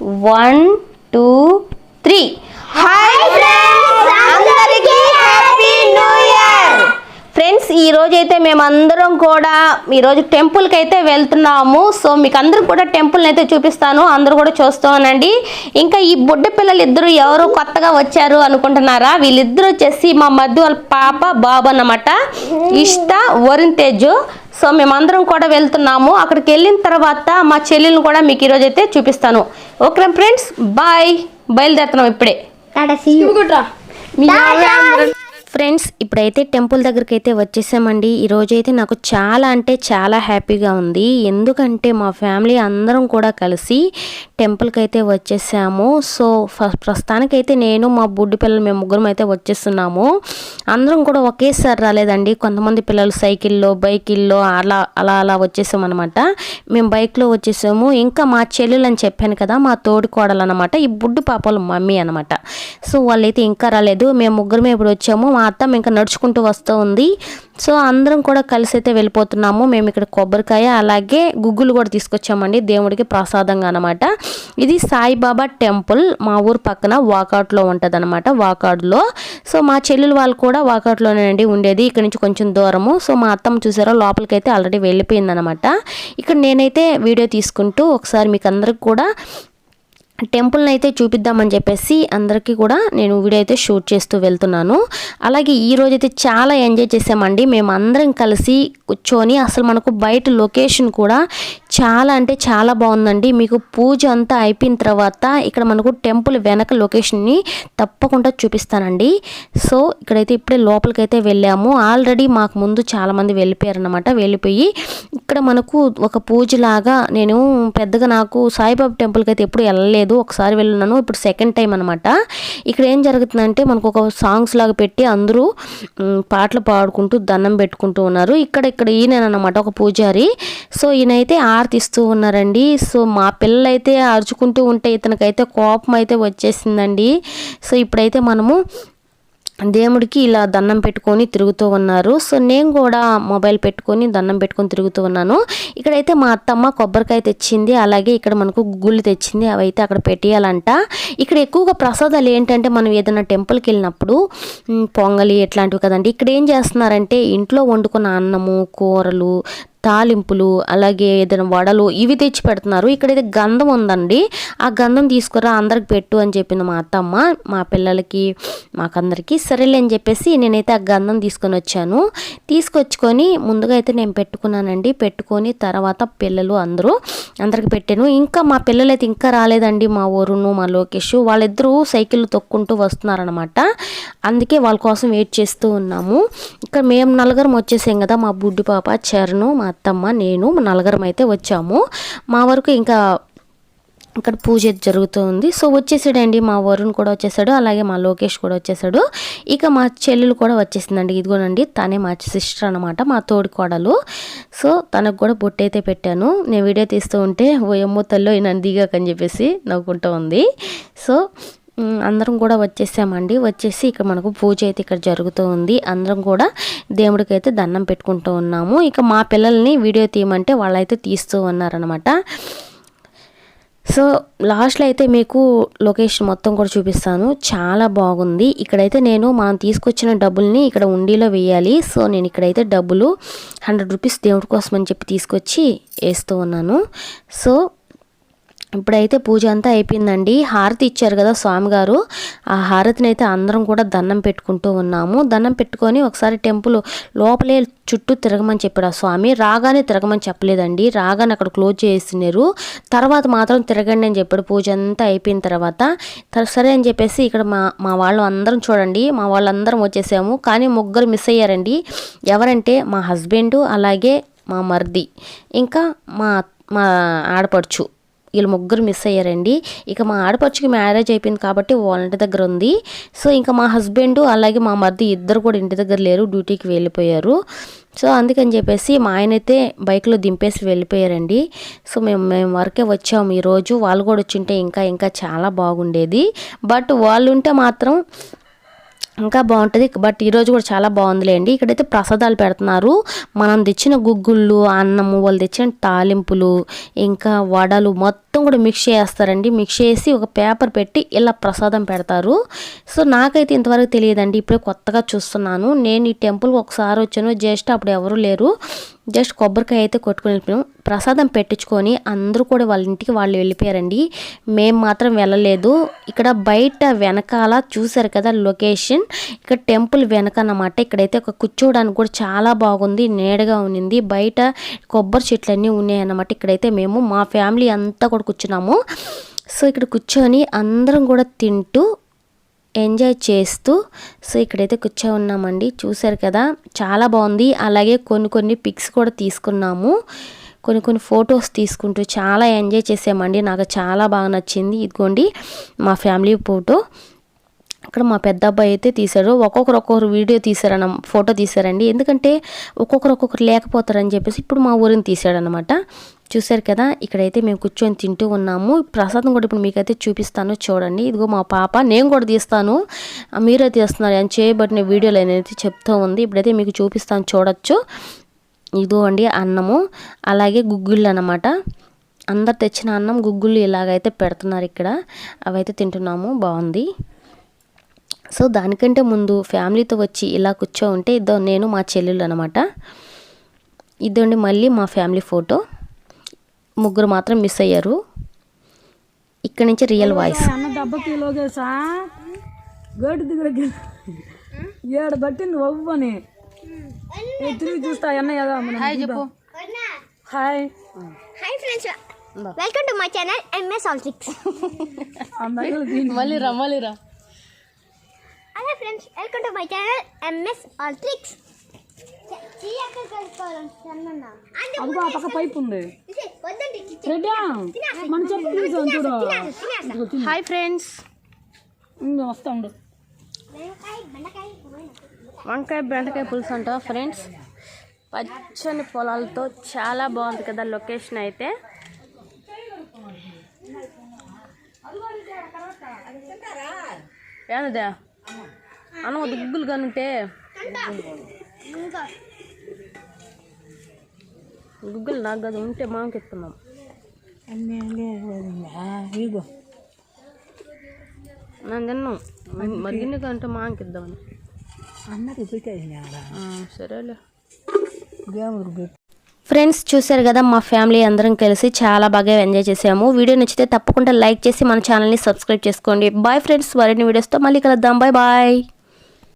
One two three. Hi friends అందరికీ happy new year friends అయితే మేమందరం కూడా ఈరోజు టెంపుల్కి అయితే వెళ్తున్నాము. సో మీకు అందరూ కూడా టెంపుల్ని అయితే చూపిస్తాను. అందరూ కూడా చూస్తానండి. ఇంకా ఈ బుడ్డ పిల్లలు ఇద్దరు ఎవరు కొత్తగా వచ్చారు అనుకుంటున్నారా? వీళ్ళిద్దరు వచ్చేసి మా మధ్య వాళ్ళ పాప బాబు అన్నమాట. ఇష్ట వరుణ్ తేజు సో మేమందరం కూడా వెళ్తున్నాము. అక్కడికి వెళ్ళిన తర్వాత మా చెల్లెల్ని కూడా మీకు ఈరోజు అయితే చూపిస్తాను. Okay friends bye. బయలుదేరుతున్నాం ఇప్పుడే. టాటా సీ యూ ఫ్రెండ్స్ ఇప్పుడైతే టెంపుల్ దగ్గరికి అయితే వచ్చేసామండి. ఈరోజు అయితే నాకు చాలా అంటే చాలా హ్యాపీగా ఉంది. ఎందుకంటే మా ఫ్యామిలీ అందరం కూడా కలిసి టెంపుల్కి అయితే వచ్చేసాము. సో ప్రస్తుతానికైతే నేను మా బుడ్డి పిల్లలు మేము ముగ్గురం అయితే వచ్చేస్తున్నాము. అందరం కూడా ఒకేసారి రాలేదండి. కొంతమంది పిల్లలు సైకిల్లో బైకిల్లో అలా అలా అలా వచ్చేసామన్నమాట. మేము బైక్లో వచ్చేసాము. ఇంకా మా చెల్లెలు అని చెప్పాను కదా మా తోడి కోడలు అనమాట ఈ బుడ్డు పాపలు మమ్మీ అనమాట సో వాళ్ళైతే ఇంకా రాలేదు. మేము ముగ్గురమే ఇప్పుడు వచ్చాము. మా అత్త ఇంకా నడుచుకుంటూ వస్తూ ఉంది. సో అందరం కూడా కలిసి అయితే వెళ్ళిపోతున్నాము. మేము ఇక్కడ కొబ్బరికాయ అలాగే గుగ్గులు కూడా తీసుకొచ్చామండి. దేవుడికి ప్రసాదంగా అనమాట ఇది సాయిబాబా టెంపుల్. మా ఊరు పక్కన వాకాట్లో ఉంటుంది అనమాట వాకాడులో. సో మా చెల్లెలు వాళ్ళు కూడా వాకాట్లోనేనండి ఉండేది. ఇక్కడ నుంచి కొంచెం దూరము. సో మా అత్తమ్మ చూసారో లోపలికి అయితే ఆల్రెడీ వెళ్ళిపోయిందనమాట ఇక్కడ నేనైతే వీడియో తీసుకుంటూ ఒకసారి మీకు అందరికి కూడా టెంపుల్ని అయితే చూపిద్దామని చెప్పేసి అందరికీ కూడా నేను వీడియో అయితే షూట్ చేస్తూ వెళ్తున్నాను. అలాగే ఈ రోజు అయితే చాలా ఎంజాయ్ చేసామండి. మేము అందరం కలిసి కూర్చొని అసలు మనకు బయట లొకేషన్ కూడా చాలా అంటే చాలా బాగుందండి. మీకు పూజ అంతా అయిపోయిన తర్వాత ఇక్కడ మనకు టెంపుల్ వెనక లొకేషన్ని తప్పకుండా చూపిస్తానండి. సో ఇక్కడైతే ఇప్పుడే లోపలికి అయితే వెళ్ళాము. ఆల్రెడీ మాకు ముందు చాలామంది వెళ్ళిపోయారనమాట వెళ్ళిపోయి ఇక్కడ మనకు ఒక పూజలాగా నేను పెద్దగా నాకు సాయిబాబా టెంపుల్కి అయితే ఎప్పుడు వెళ్ళలేదు. ఒకసారి వెళ్ళినాను. ఇప్పుడు సెకండ్ టైం అనమాట ఇక్కడ ఏం జరుగుతుందంటే మనకు ఒక సాంగ్స్ లాగా పెట్టి అందరూ పాటలు పాడుకుంటూ దండం పెట్టుకుంటూ ఉన్నారు. ఇక్కడ ఇక్కడ ఈయననమాట ఒక పూజారి. సో ఈయనైతే ఆర్తిస్తూ ఉన్నారండి. సో మా పిల్లలైతే అరుచుకుంటూ ఉంటే ఇతనికైతే కోపం అయితే వచ్చేసిందండి. సో ఇప్పుడైతే మనము దేవుడికి ఇలా దండం పెట్టుకొని తిరుగుతూ ఉన్నారు. సో నేను కూడా మొబైల్ పెట్టుకొని దండం పెట్టుకొని తిరుగుతూ ఉన్నాను. ఇక్కడైతే మా అత్తమ్మ కొబ్బరికాయ తెచ్చింది. అలాగే ఇక్కడ మనకు గుళ్ళు తెచ్చింది. అవి అయితే అక్కడ పెట్టేయాలంట. ఇక్కడ ఎక్కువగా ప్రసాదాలు ఏంటంటే మనం ఏదైనా టెంపుల్కి వెళ్ళినప్పుడు పొంగలి ఎట్లాంటివి కదండి. ఇక్కడ ఏం చేస్తున్నారంటే ఇంట్లో వండుకున్న అన్నము కూరలు తాలింపులు అలాగే ఏదైనా వడలు ఇవి తెచ్చి పెడుతున్నారు. ఇక్కడైతే గంధం ఉందండి. ఆ గంధం తీసుకురా అందరికి పెట్టు అని చెప్పింది మా అత్తమ్మ మా పిల్లలకి మాకందరికి. సరేలే అని చెప్పేసి నేనైతే ఆ గంధం తీసుకొని వచ్చాను. తీసుకొచ్చుకొని ముందుగా అయితే నేను పెట్టుకున్నానండి. పెట్టుకొని తర్వాత పిల్లలు అందరూ అందరికి పెట్టాను. ఇంకా మా పిల్లలు అయితే ఇంకా రాలేదండి మా వరుణు మా లోకేష్. వాళ్ళిద్దరూ సైకిల్ తొక్కుంటూ వస్తున్నారనమాట అందుకే వాళ్ళ కోసం వెయిట్ చేస్తూ ఉన్నాము. ఇక్కడ మేము నలుగురం వచ్చేసాం కదా మా బుడ్డి పాప చరణు మా అత్తమ్మ నేను నలుగురం అయితే వచ్చాము. మా వరకు ఇంకా ఇక్కడ పూజ జరుగుతుంది. సో వచ్చేసాడండి మా వరుణ్ కూడా వచ్చేసాడు. అలాగే మా లోకేష్ కూడా వచ్చేసాడు. ఇక మా చెల్లెలు కూడా వచ్చేసిందండి. ఇదిగోనండి తనే మా సిస్టర్ అనమాట మా తోడి కోడలు. సో తనకు కూడా బొట్టు అయితే పెట్టాను. నేను వీడియో తీస్తూ ఉంటే ఓ ఎమ్మో తల్లో నన్ను దిగాకని చెప్పేసి నవ్వుకుంటూ ఉంది. సో అందరం కూడా వచ్చేసామండి. వచ్చేసి ఇక్కడ మనకు పూజ అయితే ఇక్కడ జరుగుతూ ఉంది. అందరం కూడా దేవుడికి అయితే దండం పెట్టుకుంటూ ఉన్నాము. ఇక మా పిల్లల్ని వీడియో తీయమంటే వాళ్ళైతే తీస్తూ ఉన్నారనమాట సో లాస్ట్లో అయితే మీకు లొకేషన్ మొత్తం కూడా చూపిస్తాను. చాలా బాగుంది. ఇక్కడైతే నేను మనం తీసుకొచ్చిన డబ్బుల్ని ఇక్కడ ఉండిలో వేయాలి. సో నేను ఇక్కడైతే డబ్బులు హండ్రెడ్ రూపీస్ దేవుడి కోసం అని చెప్పి తీసుకొచ్చి వేస్తూ ఉన్నాను. సో ఇప్పుడైతే పూజ అంతా అయిపోయిందండి. హారతి ఇచ్చారు కదా స్వామిగారు. ఆ హారతిని అయితే అందరం కూడా దండం పెట్టుకుంటూ ఉన్నాము. దండం పెట్టుకొని ఒకసారి టెంపుల్ లోపలే చుట్టూ తిరగమని చెప్పాడు ఆ స్వామి. రాగానే తిరగమని చెప్పలేదండి. రాగానే అక్కడ క్లోజ్ చేసినారు. తర్వాత మాత్రం తిరగండి అని చెప్పాడు. పూజ అంతా అయిపోయిన తర్వాత సరే అని చెప్పేసి ఇక్కడ మా మా వాళ్ళు అందరం చూడండి. మా వాళ్ళందరం వచ్చేసాము. కానీ ముగ్గురు మిస్ అయ్యారండి. ఎవరంటే మా హస్బెండ్ అలాగే మా మర్ది. ఇంకా మా మా ఆడపడుచు. వీళ్ళు ముగ్గురు మిస్ అయ్యారండి. ఇక మా ఆడపడుచుకి మ్యారేజ్ అయిపోయింది కాబట్టి వాళ్ళ ఇంటి దగ్గర ఉంది. సో ఇంకా మా హస్బెండ్ అలాగే మా మరిది ఇద్దరు కూడా ఇంటి దగ్గర లేరు డ్యూటీకి వెళ్ళిపోయారు. సో అందుకని చెప్పేసి మా ఆయన అయితే బైక్లో దింపేసి వెళ్ళిపోయారండి. సో మేము మేము వరకే వచ్చాము ఈరోజు. వాళ్ళు కూడా వచ్చింటే ఇంకా ఇంకా చాలా బాగుండేది. బట్ వాళ్ళు ఉంటే మాత్రం ఇంకా బాగుంటుంది. బట్ ఈరోజు కూడా చాలా బాగుందిలేండి. ఇక్కడైతే ప్రసాదాలు పెడుతున్నారు. మనం తెచ్చిన గుగ్గుళ్ళు అన్నము వాళ్ళు తెచ్చిన తాలింపులు ఇంకా వడలు మొత్తం మొత్తం కూడా మిక్స్ చేస్తారండి. మిక్స్ చేసి ఒక పేపర్ పెట్టి ఇలా ప్రసాదం పెడతారు. సో నాకైతే ఇంతవరకు తెలియదండి. ఇప్పుడే కొత్తగా చూస్తున్నాను. నేను ఈ టెంపుల్కి ఒకసారి వచ్చాను. జస్ట్ అప్పుడు ఎవరు లేరు. జస్ట్ కొబ్బరికాయ అయితే కొట్టుకుని వెళ్ళిపోయాం. ప్రసాదం పెట్టించుకొని అందరూ కూడా వాళ్ళ ఇంటికి వాళ్ళు వెళ్ళిపోయారండి. మేము మాత్రం వెళ్ళలేదు. ఇక్కడ బయట వెనకాల చూసారు కదా లొకేషన్ ఇక్కడ టెంపుల్ వెనక అన్నమాట. ఇక్కడైతే ఒక కూర్చోవడానికి కూడా చాలా బాగుంది. నీడగా ఉన్నింది బయట కొబ్బరి చెట్లన్నీ ఉన్నాయన్నమాట. ఇక్కడైతే మేము మా ఫ్యామిలీ అంతా కూడా కూర్చున్నాము. సో ఇక్కడ కూర్చొని అందరం కూడా తింటూ ఎంజాయ్ చేస్తూ సో ఇక్కడైతే కూర్చో ఉన్నామండి. చూసారు కదా చాలా బాగుంది. అలాగే కొన్ని కొన్ని పిక్స్ కూడా తీసుకున్నాము. కొన్ని కొన్ని ఫొటోస్ తీసుకుంటూ చాలా ఎంజాయ్ చేసామండి. నాకు చాలా బాగా నచ్చింది. ఇదిగోండి మా ఫ్యామిలీ ఫోటో. అక్కడ మా పెద్ద అబ్బాయి అయితే తీశారు ఒక్కొక్కరు ఒక్కొక్కరు వీడియో తీశారన్న ఫోటో తీశారండి. ఎందుకంటే ఒక్కొక్కరు ఒక్కొక్కరు లేకపోతారని చెప్పేసి ఇప్పుడు మా ఊరిని తీశాడనమాట చూశారు కదా ఇక్కడైతే మేము కూర్చొని తింటూ ఉన్నాము. ప్రసాదం కూడా ఇప్పుడు మీకైతే చూపిస్తాను చూడండి. ఇదిగో మా పాప నేను కూడా తీస్తాను. మీరే తీస్తున్నారు అని చేయబడిన వీడియోలు అనేది చెప్తూ ఉంది. ఇప్పుడైతే మీకు చూపిస్తాను చూడొచ్చు. ఇదిగో అండి అన్నము. అలాగే గుగ్గుళ్ళు అనమాట అందరు తెచ్చిన అన్నం గుగ్గుళ్ళు ఇలాగైతే పెడుతున్నారు ఇక్కడ. అవైతే తింటున్నాము బాగుంది. సో దానికంటే ముందు ఫ్యామిలీతో వచ్చి ఇలా కూర్చో ఉంటే ఇదో నేను మా చెల్లెలు అనమాట ఇదండి మళ్ళీ మా ఫ్యామిలీ ఫోటో. ముగ్గురు మాత్రం మిస్ అయ్యారు. ఇక్కడ నుంచి రియల్ వాయిస్ గేటు దగ్గరకి ఏడు పట్టింది ఒవ్వని తిరిగి చూస్తా అన్న కదా హాయ్ చెప్పు. Hi hi friends welcome to my channel MS Altrix మళ్ళీ రా మళ్ళీ రా. Hi friends welcome to my channel MS Altrix అదిగో ఆ పక్క పైప్ ఉంది. రెడ్డా మన చెప్పు చూసాం చూడు హాయ్ ఫ్రెండ్స్. ఉండు, వస్తా ఉండు. వంకాయ బెండకాయ పులుసు అంట ఫ్రెండ్స్? పచ్చని పొలాలతో చాలా బాగుంది కదా లొకేషన్ అయితే. ఏనదా అన్న దుగ్గులు కనుంటే. గుగ్గులు నాకు కదా ఉంటే మాకు ఎత్తున్నాం ఇగో నేను తిన్నాం. మరిగిన కంటే మాకు ఇద్దామని? ఆ, సరేలే. ఫ్రెండ్స్ చూశారు కదా మా ఫ్యామిలీ అందరం కలిసి చాలా బాగా ఎంజాయ్ చేసాము. వీడియో నచ్చితే తప్పకుండా లైక్ చేసి మన ఛానల్ని సబ్స్క్రైబ్ చేసుకోండి. బాయ్ ఫ్రెండ్స్ మరిన్ని వీడియోస్తో మళ్ళీ కలుద్దాం. Bye bye